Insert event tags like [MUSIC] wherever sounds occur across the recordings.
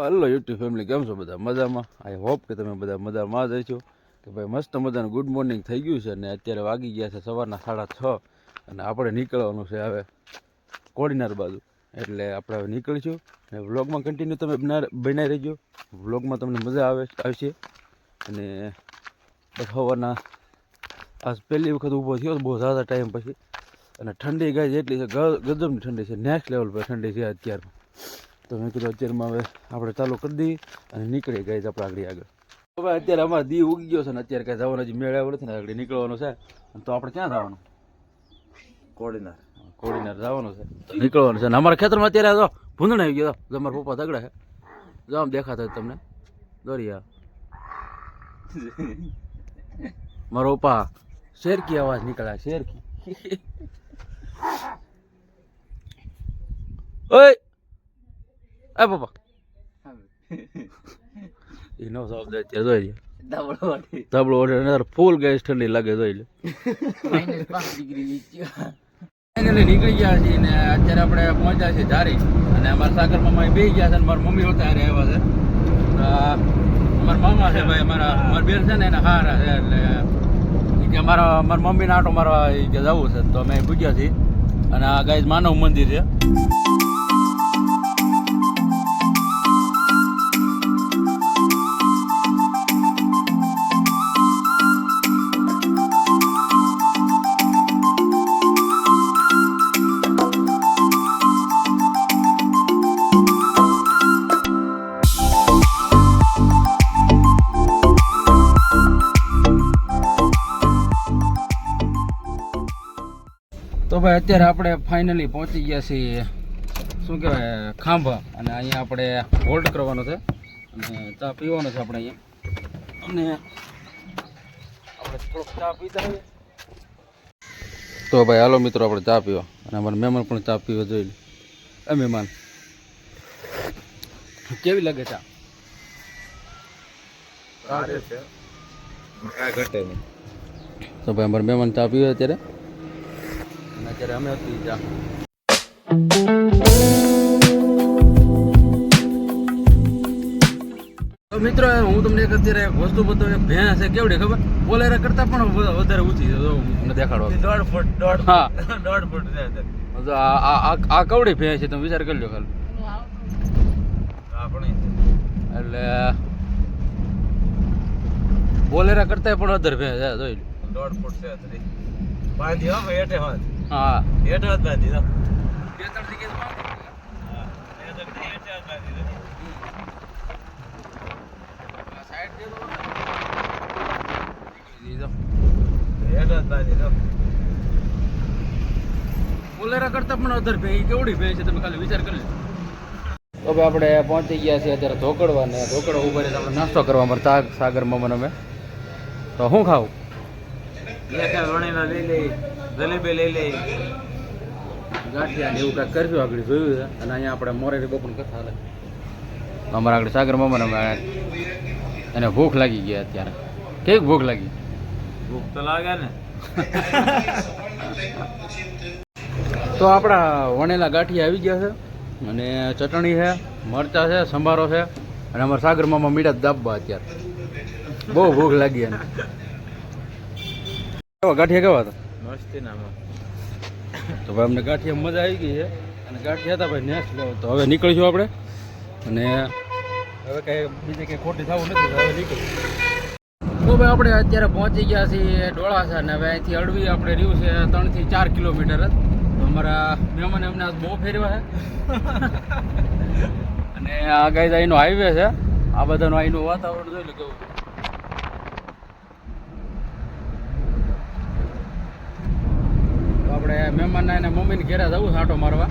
Hello YouTube family કેમ છો બધા? મજામાં? આઈ હોપ કે તમે બધા મજામાં જ હશો. કે ભાઈ, મસ્ત મજાનું ગુડ મોર્નિંગ થઈ ગયું છે અને અત્યારે વાગી ગયા છે સવારના સાડા છ અને આપણે નીકળવાનું છે હવે કોડીનાર બાજુ. એટલે આપણે હવે નીકળીશું અને વ્લોગમાં કન્ટિન્યુ તમે બના બનાવી રહેજો. વ્લોગમાં તમને મજા આવે, આવશે. અને સવારના, આજ પહેલી વખત ઊભો થયો બહુ ઝાઝા ટાઈમ પછી. અને ઠંડી ગાય જેટલી છે ગજબની ઠંડી છે નેક્સ્ટ લેવલ પર ઠંડી છે અત્યારમાં. તો મેં કીધું અત્યારમાં હવે આપણે ચાલુ કરી દઈએ અને નીકળી ગઈ આપણે આગળ આગળ. હવે અત્યારે અમારે દી ઉગી ગયો છે ને અત્યારે કાંઈ જવાનો હજી મેળ આવ્યો નથી ને આગળ નીકળવાનું છે. તો આપણે ક્યાં જવાનું? કોડીનાર. કોડીનાર જવાનું છે. નીકળવાનું છે. અને અમારા ખેતરમાં અત્યારે જો ભૂંદણ આવી ગયો. જો અમારા પપ્પા તગડા છે. જો આમ દેખાતા હોય તમને. દોરિયા. મારો પપ્પા શેરકી અવાજ નીકળ્યા શેરકી. [LAUGHS] ઓય! એ પપ્પા [LAUGHS] એનો શબ્દ છે જોઈ લે ધાબળો ઓઢે ફૂલ ગેસ ઠંડી લાગે જોઈ લે ફાઇનલી નીકળી ગયા છીએ ને અત્યારે આપણે પહોંચ્યા છીએ ધારી. અને અમારા સાગર મામા બે ગયા છે અને મારા મમ્મી હોતા આવ્યા છે. અમારા મામા છે ભાઈ અમારા મારા બેન છે ને એને હારા છે એટલે કે મારા મારા મમ્મીના આટો મારવા જવું છે. તો અમે પૂજ્યા છીએ. અને આ ગાય માનવ મંદિર છે. તો ભાઈ અત્યારે આપણે ફાઇનલી પહોંચી ગયા છીએ શું કહેવાય ખાંભા. અને અહીંયા આપણે હોલ્ડ કરવાનો છે. અને ચા પીવાનો છે આપણે અહીંયા. અને આપણે થોડોક ચા પીતા તો ભાઈ હાલો મિત્રો આપણે ચા પીવા. અને અમારા મહેમાન પણ ચા પીવા જોઈ લે. એ મહેમાન કેવી લાગે ચા? તો ભાઈ અમારા મહેમાન ચા પીવે અત્યારે. અત્યારે અમે હતી ત્યાં મિત્રો હું તમને એક અત્યારે વસ્તુ બતાવું એક ભેંસ છે કેવડી ખબર? બોલેરા કરતા પણ વધારે ઊંચી છે હું દોઢ ફૂટ દોઢ હા. [LAUGHS] દોઢ ફૂટ છે. આ આ- કવડી ભેંસ છે તમે વિચાર કરી લો ખાલી. એટલે બોલેરા કરતા પણ વધારે ભેંસ છે જોઈ લો. દોઢ ફૂટ છે પાંચ હો ભાઈ. હા. હેઠે હોત બાંધી દો. બે ત્રણ જગ્યાએ. બોલેરા કરતા પણ અધર કેવડી ભે છે? તમે ખાલી વિચાર કરી ભાઈ આપણે પહોંચી ગયા છીએ અત્યારે ધોકડવા ને ધોકડવા ઊભા રહી આપણે નાસ્તો કરવા તાગ સાગર મમન અમે. તો શું ખાવું લઈ લઈ. જલેબી લઈ લે ગાંઠિયા ને એવું કાંઈક કરશું આગળ જોયું છે. અને અહીંયા આપણે મોરેરી બપોર કથા હાલે. અમારા આગળ સાગર મામાને અમે એને ભૂખ લાગી ગયા અત્યારે. કેવી ભૂખ લાગી? ભૂખ તો લાગે ને. તો આપણા વણેલા ગાંઠિયા આવી ગયા છે. અને ચટણી છે મરચા છે સંભારો છે. અને અમારા સાગર મામા મીઠા દાબવા અત્યારે. બહુ ભૂખ લાગી એને. કેવા ગાંઠિયા કેવા હતા? તો ભાઈ અમને ગાંઠિયા મજા આવી ગઈ છે. અને ગાંઠિયા હતા ભાઈ નેક્સ્ટ લેવો તો હવે નીકળીશું આપણે. અને હવે કઈ બીજે કઈ ખોટી થવું નથી હવે નીકળીશું. તો ભાઈ આપણે અત્યારે પહોંચી ગયા છીએ ડોળાસા અને હવે અહીંથી અડવી આપણે રહ્યું છે ત્રણથી ચાર કિલોમીટર જ. તો અમારા મહેમાન અમને આજ બહુ ફેરવા છે. [LAUGHS] અને આ ગાય અહીંનો હાઈવે છે. આ બધાનું અહીંનું વાતાવરણ જોઈ લો કેવું આપણે મહેમાનના એને મમ્મીને ઘેરે જવું છે આટો મારવા.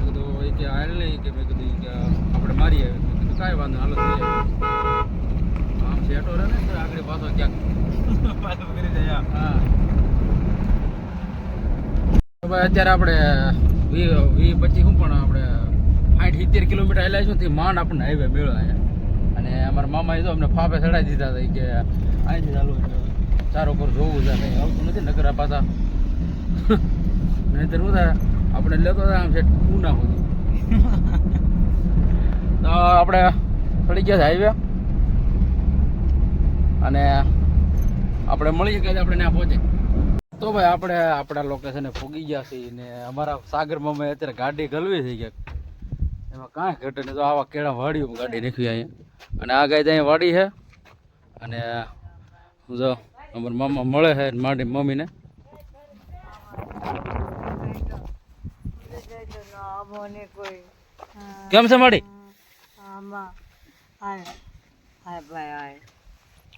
કીધું એ કે હાલ નહીં કે મેં કીધું કે આપણે મારી આવી કીધું કાંઈ વાંધો હાલો. આમ શેટો રહે ને આગળ પાછો ક્યાંક. પાછું કરી જાય હા. તો ભાઈ અત્યારે આપણે વી વી પછી હું પણ આપણે સાઠ સિત્તેર કિલોમીટર આવેલા છું તે માંડ આપણને હાઈવે મેળો અહીંયા. અને અમારા મામા તો અમને ફાફે ચડાવી દીધા હતા કે અહીંથી ચાલુ ચારો પર જોવું છે કંઈ આવતું નથી નગર પાછા. નહીંતર થાય? આપણે લેતો હતા આમ છે ઉના સુધી. [LAUGHS] આપણે પડી ગયા હાઈવે અને આપણે મળી શકીએ આપણે ત્યાં પહોંચે તો ભાઈ આપણે આપણા લોકેશને ફૂગી ગયા છીએ ને અમારા સાગર મામાએ અત્યારે ગાડી ગલવી થઈ ગયા એમાં કાંઈ ઘટે નહીં. તો આવા કેળા વાડીઓ ગાડી નાખી અહીંયા અને આ ગાય ત્યાં વાડી છે. અને જો અમારા મામા મળે છે મારી મમ્મીને. કેમ છે માડી?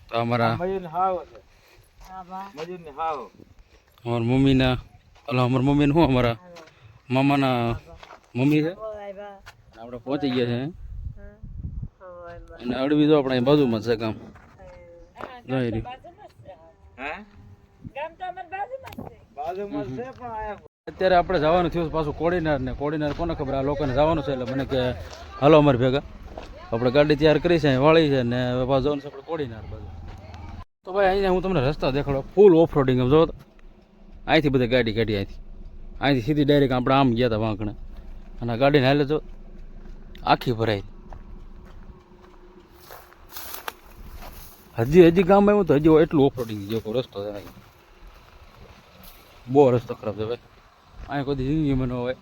તો અમારા મજૂર હાવ છે. મજૂર ને હાવ અમારા મમ્મીના ઓલા અમારા મમ્મીને શું અમારા મામાના મમ્મી છે? આપણે પહોંચી ગયા છે. અને અડવી તો આપણે અહીં બાજુમાં છે કામ જોઈ રહ્યું હે? બાજુમાં છે. પણ આયા અત્યારે આપણે જવાનું થયું પાછું કોડીનાર ને. કોડીનાર કોને ખબર? આ લોકોને જવાનું છે એટલે મને કે, હાલો અમારે ભેગા. આપણે ગાડી તૈયાર કરી છે વાળી છે ને પાછું જવાનું છે આપણે કોડીનાર બાજુ. તો ભાઈ અહીંયા હું તમને રસ્તા દેખાડો ફૂલ ઓફ રોડિંગ જો અહીંથી બધી ગાડી કાઢી અહીંથી. અહીંથી સીધી ડાયરેક્ટ આપણે આમ ગયા હતા વાંકણે. અને ગાડીને હાલે જો, આખી ભરાઈ. હજી હજી ગામ આવ્યું તો હજી એટલું ઓફ રોડિંગ જેવો રસ્તો છે બહુ રસ્તો ખરાબ છે ભાઈ. અહીંયા કોઈ જિંદગી મને હોય.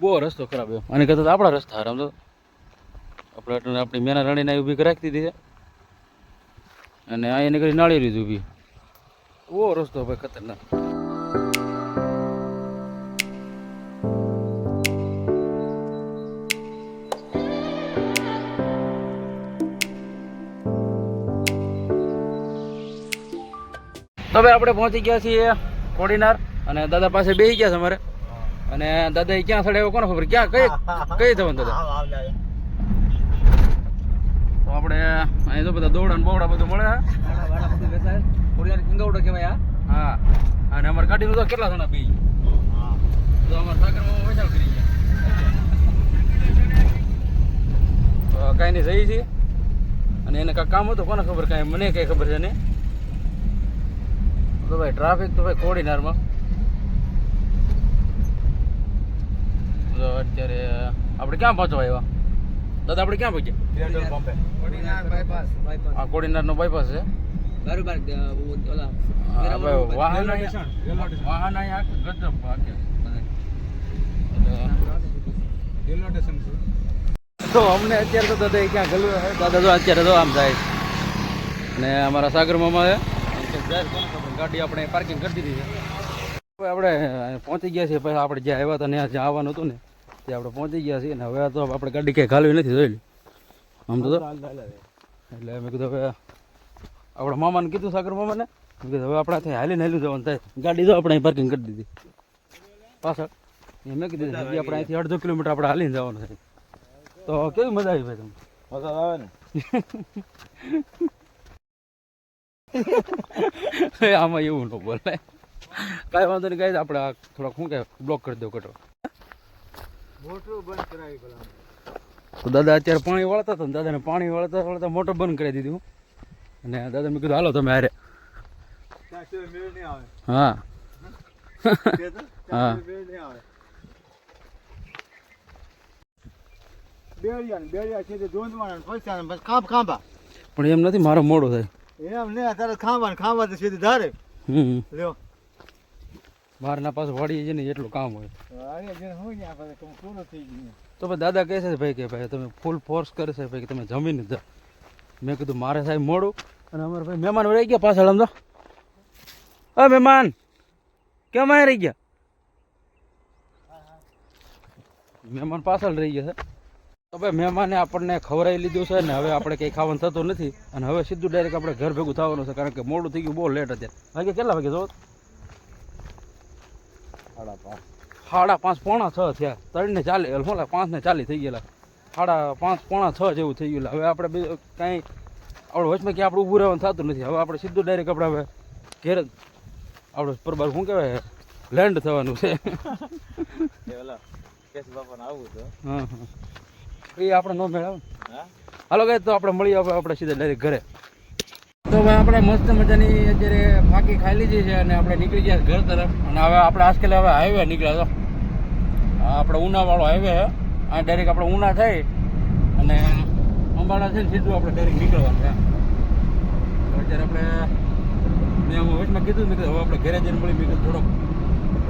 બહુ રસ્તો ખરાબ એમ. અને કદાચ આપણા રસ્તા હરામ તો. આપણે આપણી મેના રણીને અહીં ઊભી રાખી દીધી છે. અને અહીંયા નીકળી નાળી લીધું ઊભી. બહુ રસ્તો ભાઈ ખતરનાક. તો ભાઈ આપણે પહોંચી ગયા છીએ કોડીનાર. અને દાદા પાસે બેસી ગયા છે અમારે. અને દાદા એ ક્યાં સડે કોને ખબર? ક્યાં? કઈ કઈ થવાનું દાદા? તો આપણે અહીં તો બધા દોડા ને બોવડા બધું મળે છે. હા? અને અમારે ગાડીનું તો કેટલા જણા બી તો અમારે સાગરમાં વેચાણ કરી ગયા. તો કાંઈ નહીં જઈ છીએ. અને એને કાંઈ કામ હતું કોને ખબર? કાંઈ મને કઈ ખબર છે નહીં. તો ભાઈ ટ્રાફિક તો ભાઈ કોડીનારમાં. તો અત્યારે આપણે ક્યાં પહોંચવા આવ્યા? દાદા આપણે ક્યાં પહોંચ્યા? આ કોડીનારનો બાયપાસ છે? હા, ભાઈ, વાહન અહીંયા- વાહન અહીંયા ગજબ તો અમને અત્યારે તો દાદા ક્યાં ગલ્યું છે? દાદા તો અત્યારે તો આમ જાય અને અમારા સાગર મામા છે. ગાડી આપણે પાર્કિંગ કરી દીધી છે. હવે આપણે પહોંચી ગયા છીએ. પછી આપણે જ્યાં આવ્યા હતા ને જ્યાં આવવાનું હતું ને ત્યાં આપણે પહોંચી ગયા છીએ. ને હવે તો આપણે ગાડી ક્યાંય ખાલી નથી જોયેલી. આમ તો એટલે મેં કીધું હવે આપણા મામાને કીધું સાગર મામાને. મેં કીધું હવે આપણે ત્યાં હાલીને હાલી જવાનું થાય. ગાડી તો આપણે અહીં પાર્કિંગ કરી દીધી. પાછળ. મેં કીધું આપણે અહીંથી અડધો કિલોમીટર આપણે હાલીને જવાનું છે. તો કેવી મજા આવી ભાઈ તમને? મજા આવે ને. [LAUGHS] આમાં એવું ન બોલે કાંઈ વાંધો નહીં કાંઈ આપણે આ થોડાક શું કહે બ્લોક કરી દો કટો મોટરું બંધ કરાવી તો દાદા અત્યારે પાણી વળતા હતા ને દાદાને પાણી વળતા વળતા મોટર બંધ કરી દીધું. અને દાદા મેં કીધું હાલો તમે હારે. હા. હા. પણ એમ નથી મારો મોડો થાય. એમ ને અત્યારે ખાવાનું ખાવા સીધી ધારે. હમ. લ્યો. બહારના પાસે વાળી છે ને એટલું કામ હોય તો ભાઈ દાદા કહે છે ભાઈ કે ભાઈ તમે ફૂલ ફોર્સ કરે છે ભાઈ કે તમે જમીન જ મેં કીધું મારે સાહેબ મોડું. અને અમારા ભાઈ મહેમાન રહી ગયા પાછળ તો. અ મહેમાન. કેમ અહીં રહી ગયા? મહેમાન પાછળ રહી ગયા છે. તો ભાઈ મહેમાને આપણને ખવરાઈ લીધું છે ને હવે આપણે કંઈ ખાવાનું થતું નથી. અને હવે સીધું ડાયરેક્ટ આપણે ઘર ભેગું થવાનું છે કારણ કે મોડું થઈ ગયું બહુ લેટ અત્યારે. વાગે કેટલા વાગે જો સાડા પાંચ. સાડા પાંચ પોણા છ થયા. ત્રણ ને ચાલી શું પાંચ ને ચાલી થઈ ગયેલા. સાડા પાંચ પોણા છ જેવું થઈ ગયું હવે આપણે બીજું કાંઈ આપણે વચમાં ક્યાં આપણે ઊભું રહેવાનું થતું નથી. હવે આપણે સીધું ડાયરેક્ટ આપણે હવે ઘેર જ આપણે પરબાર શું કહેવાય લેન્ડ થવાનું છે. [LAUGHS] એ આપણે નો મેળાવે હા? હાલો કઈ તો આપણે મળીએ આપણે સીધા ડાયરેક્ટ ઘરે. તો ભાઈ આપણે મસ્ત મજાની અત્યારે ફાંકી ખાઈ લીધી છે અને આપણે નીકળી ગયા ઘર તરફ. અને હવે આપણે આજકાલ હવે હાઈવે નીકળ્યા તો આપણે ઉનાવાળો હાઈવે છે. આ ડાયરેક્ટ આપણે ઉના થઈ અને અંબાડા છે ને સીધું આપણે ડાયરેક્ટ નીકળવાનું છે. અત્યારે આપણે મેં હું વચમાં કીધું મેં હવે આપણે ઘરે જઈને મળી મેં થોડોક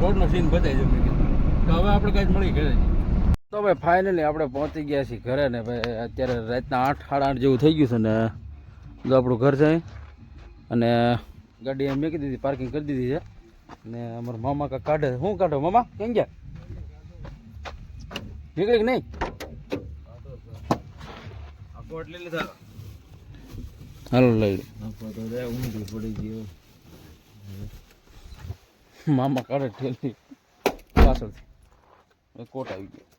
રોડનો સીન બતાવી દઉં મેં કીધું. તો હવે આપણે કાંઈ મળી ઘરે તો ભાઈ ફાઇનલી આપણે પહોંચી ગયા છીએ ઘરે ને ભાઈ, અત્યારે રાતના આઠ, સાડા આઠ જેવું થઈ ગયું છે ને જો આપણું ઘર છે અને ગાડી એમ મેકી દીધી પાર્કિંગ કરી દીધી છે. ને અમારા મામા કા કાઢે શું કાઢો મામા? કેમ ગયા? નીકળે કે નહીં? હાલો, લઈ મામા કાઢે ઠેલી પાછળથી. કોટ આવી ગયો.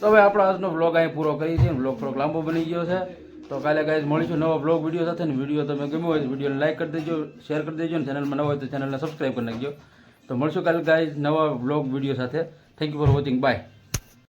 તો હવે આપણો આજનો બ્લોગ અહીં પૂરો કરીએ છીએ. બ્લોગ થોડોક લાંબો બની ગયો છે. તો કાલે ગાઈઝ મળીશું નવા બ્લોગ વીડિયો સાથે ને વીડિયો તમે ગમ્યો હોય તો વિડીયોને લાઈક કરી દેજો શેર કરી દેજો ને ચેનલમાં નવા હોય તો ચેનલને સબસ્ક્રાઈબ કરી નાખજો. તો મળશું કાલે ગાઈઝ નવા બ્લોગ વીડિયો સાથે. Thank you for watching bye